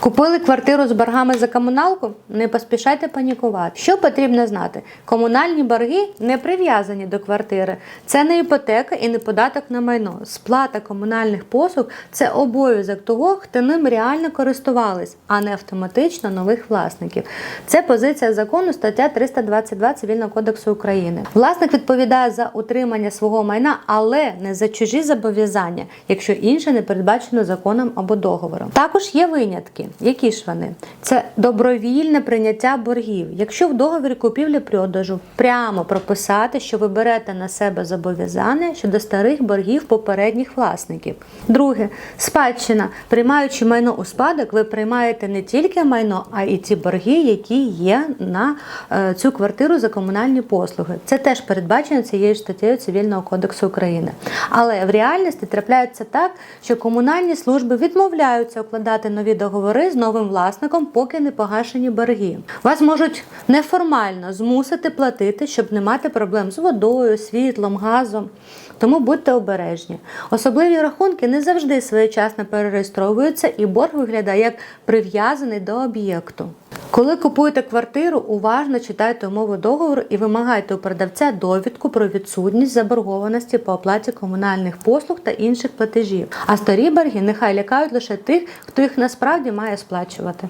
Купили квартиру з боргами за комуналку? Не поспішайте панікувати. Що потрібно знати? Комунальні борги не прив'язані до квартири. Це не іпотека і не податок на майно. Сплата комунальних послуг це обов'язок того, хто ним реально користувались, а не автоматично нових власників. Це позиція закону стаття 322 Цивільного кодексу України. Власник відповідає за утримання свого майна, але не за чужі зобов'язання, якщо інше не передбачено законом або договором. Також є винятки. Які ж вони? Це добровільне прийняття боргів. Якщо в договорі купівлі-продажу прямо прописати, що ви берете на себе зобов'язання щодо старих боргів попередніх власників. Друге, спадщина. Приймаючи майно у спадок, ви приймаєте не тільки майно, а й ті борги, які є на е, цю квартиру за комунальні послуги. Це теж передбачено цією ж статтею Цивільного кодексу України. Але в реальності трапляється так, що комунальні служби відмовляються укладати нові договори з новим власником, поки не погашені борги. Вас можуть неформально змусити платити, щоб не мати проблем з водою, світлом, газом. Тому будьте обережні. Особливі рахунки не завжди своєчасно перереєстровуються, і борг виглядає як прив'язаний до об'єкту. Коли купуєте квартиру, уважно читайте умови договору і вимагайте у продавця довідку про відсутність заборгованості по оплаті комунальних послуг та інших платежів. А старі борги нехай лякають лише тих, хто їх насправді має сплачувати.